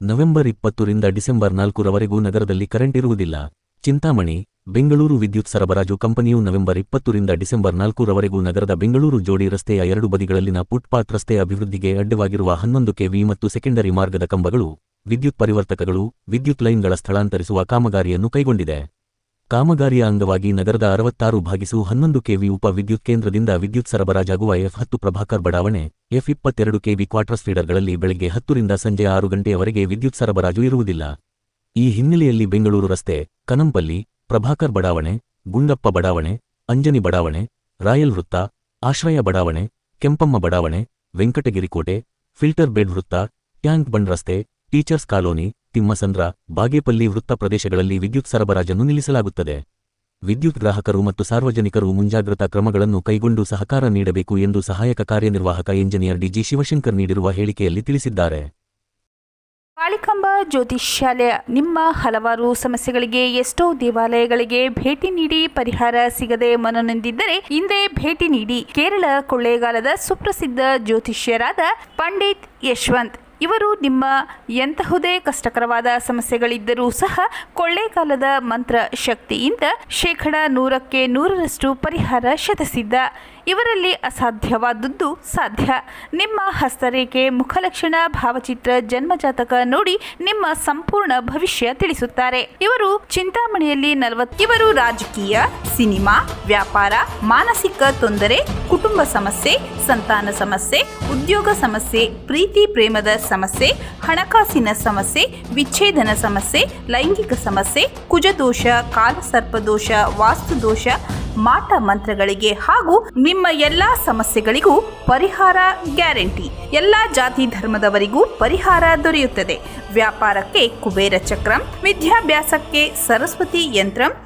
November ಇಪ್ಪತ್ತರಿಂದ December ನಾಲ್ಕರವರೆಗೂ ನಗರದಲ್ಲಿ current ಇರುವುದಿಲ್ಲ. ಚಿಂತಾಮಣಿ, ಬೆಂಗಳೂರು ವಿದ್ಯುತ್ ಸರಬರಾಜು ಕಂಪನಿಯು ನವೆಂಬರ್ ಇಪ್ಪತ್ತರಿಂದ ಡಿಸೆಂಬರ್ ನಾಲ್ಕರವರೆಗೂ ನಗರದ ಬೆಂಗಳೂರು ಜೋಡಿ ರಸ್ತೆಯ ಎರಡು ಬದಿಗಳಲ್ಲಿನ ಫುಟ್ಪಾತ್ ರಸ್ತೆ ಅಭಿವೃದ್ಧಿಗೆ ಅಡ್ಡವಾಗಿರುವ ಹನ್ನೊಂದು ಕೆವಿ ಮತ್ತು ಸೆಕೆಂಡರಿ ಮಾರ್ಗದ ಕಂಬಗಳು, ವಿದ್ಯುತ್ ಪರಿವರ್ತಕಗಳು, ವಿದ್ಯುತ್ ಲೈನ್ಗಳ ಸ್ಥಳಾಂತರಿಸುವ ಕಾಮಗಾರಿಯನ್ನು ಕೈಗೊಂಡಿದೆ. ಕಾಮಗಾರಿಯ ಅಂಗವಾಗಿ ನಗರದ ಅರವತ್ತಾರು ಭಾಗಿಸು ಹನ್ನೊಂದು ಕೆವಿ ಉಪ ವಿದ್ಯುತ್ ಕೇಂದ್ರದಿಂದ ವಿದ್ಯುತ್ ಸರಬರಾಜಾಗುವ ಎಫ್ ಹತ್ತು ಪ್ರಭಾಕರ್ ಬಡಾವಣೆ, ಎಫ್ ಇಪ್ಪತ್ತೆರಡು ಕೆವಿ ಕ್ವಾರ್ಟರ್ಸ್ ಫೀಡರ್ಗಳಲ್ಲಿ ಬೆಳಗ್ಗೆ ಹತ್ತರಿಂದ ಸಂಜೆ ಆರು ಗಂಟೆಯವರೆಗೆ ವಿದ್ಯುತ್ ಸರಬರಾಜು ಇರುವುದಿಲ್ಲ. ಈ ಹಿನ್ನೆಲೆಯಲ್ಲಿ ಬೆಂಗಳೂರು ರಸ್ತೆ, ಕನಂಪಲ್ಲಿ, ಪ್ರಭಾಕರ್ ಬಡಾವಣೆ, ಗುಂಡಪ್ಪ ಬಡಾವಣೆ, ಅಂಜನಿ ಬಡಾವಣೆ, ರಾಯಲ್ ವೃತ್ತ, ಆಶ್ರಯ ಬಡಾವಣೆ, ಕೆಂಪಮ್ಮ ಬಡಾವಣೆ ವೆಂಕಟಗಿರಿಕೋಟೆ ಫಿಲ್ಟರ್ ಬೆಡ್ ವೃತ್ತ, ಟ್ಯಾಂಕ್ ಬಂಡ್ ರಸ್ತೆ, ಟೀಚರ್ಸ್ ಕಾಲೋನಿ ತಿಮ್ಮಸಂದ್ರ ಬಾಗೇಪಲ್ಲಿ ವೃತ್ತ ಪ್ರದೇಶಗಳಲ್ಲಿ ವಿದ್ಯುತ್ ಸರಬರಾಜನ್ನು ನಿಲ್ಲಿಸಲಾಗುತ್ತದೆ. ವಿದ್ಯುತ್ ಗ್ರಾಹಕರು ಮತ್ತು ಸಾರ್ವಜನಿಕರು ಮುಂಜಾಗ್ರತಾ ಕ್ರಮಗಳನ್ನು ಕೈಗೊಂಡು ಸಹಕಾರ ನೀಡಬೇಕು ಎಂದು ಸಹಾಯಕ ಕಾರ್ಯನಿರ್ವಾಹಕ ಎಂಜಿನಿಯರ್ ಡಿಜಿ ಶಿವಶಂಕರ್ ನೀಡಿರುವ ಹೇಳಿಕೆಯಲ್ಲಿ ತಿಳಿಸಿದ್ದಾರೆ. ಕಾಳಿಕಾಂಬ ಜ್ಯೋತಿಷ್ಯಾಲಯ ನಿಮ್ಮ ಹಲವಾರು ಸಮಸ್ಯೆಗಳಿಗೆ ಎಷ್ಟೋ ದೇವಾಲಯಗಳಿಗೆ ಭೇಟಿ ನೀಡಿ ಪರಿಹಾರ ಸಿಗದೆ ಮನನೊಂದಿದ್ದರೆ ಹಿಂದೆ ಭೇಟಿ ನೀಡಿ. ಕೇರಳ ಕೊಳ್ಳೇಗಾಲದ ಸುಪ್ರಸಿದ್ಧ ಜ್ಯೋತಿಷ್ಯರಾದ ಪಂಡಿತ್ ಯಶವಂತ್ ಇವರು ನಿಮ್ಮ ಎಂತಹುದೇ ಕಷ್ಟಕರವಾದ ಸಮಸ್ಯೆಗಳಿದ್ದರೂ ಸಹ ಕೊಳ್ಳೇಗಾಲದ ಮಂತ್ರ ಶಕ್ತಿಯಿಂದ ಶೇಕಡ ನೂರಕ್ಕೆ ನೂರರಷ್ಟು ಪರಿಹಾರ ಶತಸಿದ್ಧ ಇವರಲ್ಲಿ ಅಸಾಧ್ಯವಾದದ್ದು ಸಾಧ್ಯ. ನಿಮ್ಮ ಹಸ್ತರೇಖೆ, ಮುಖಲಕ್ಷಣ, ಭಾವಚಿತ್ರ, ಜನ್ಮಜಾತಕ ನೋಡಿ ನಿಮ್ಮ ಸಂಪೂರ್ಣ ಭವಿಷ್ಯ ತಿಳಿಸುತ್ತಾರೆ. ಇವರು ಚಿಂತಾಮಣಿಯಲ್ಲಿ ನಲವತ್ತು, ಇವರು ರಾಜಕೀಯ ಸಿನಿಮಾ, ವ್ಯಾಪಾರ, ಮಾನಸಿಕ ತೊಂದರೆ, ಕುಟುಂಬ ಸಮಸ್ಯೆ, ಸಂತಾನ ಸಮಸ್ಯೆ, ಉದ್ಯೋಗ ಸಮಸ್ಯೆ, ಪ್ರೀತಿ ಪ್ರೇಮದ ಸಮಸ್ಯೆ, ಹಣಕಾಸಿನ ಸಮಸ್ಯೆ, ವಿಚ್ಛೇದನ ಸಮಸ್ಯೆ, ಲೈಂಗಿಕ ಸಮಸ್ಯೆ, ಕುಜದೋಷ, ಕಾಲಸರ್ಪದೋಷ, ವಾಸ್ತುದೋಷ, ಮಾಟ ಮಂತ್ರಗಳಿಗೆ ಹಾಗೂ ನಿಮ್ಮ ಎಲ್ಲಾ ಸಮಸ್ಯೆಗಳಿಗೂ ಪರಿಹಾರ ಗ್ಯಾರಂಟಿ. ಎಲ್ಲಾ ಜಾತಿ ಧರ್ಮದವರಿಗೂ ಪರಿಹಾರ ದೊರೆಯುತ್ತದೆ. ವ್ಯಾಪಾರಕ್ಕೆ ಕುಬೇರ ಚಕ್ರಂ, ವಿದ್ಯಾಭ್ಯಾಸಕ್ಕೆ ಸರಸ್ವತಿ ಯಂತ್ರಂ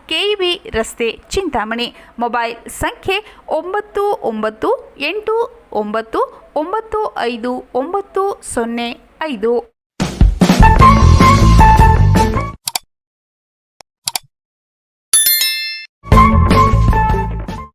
ಕೆಇಬಿ ರಸ್ತೆ ಚಿಂತಾಮಣಿ. ಮೊಬೈಲ್ ಸಂಖ್ಯೆ ಒಂಬತ್ತು ಒಂಬತ್ತು ಎಂಟು ಒಂಬತ್ತು ಒಂಬತ್ತು ಐದು ಒಂಬತ್ತು ಸೊನ್ನೆ ಐದು.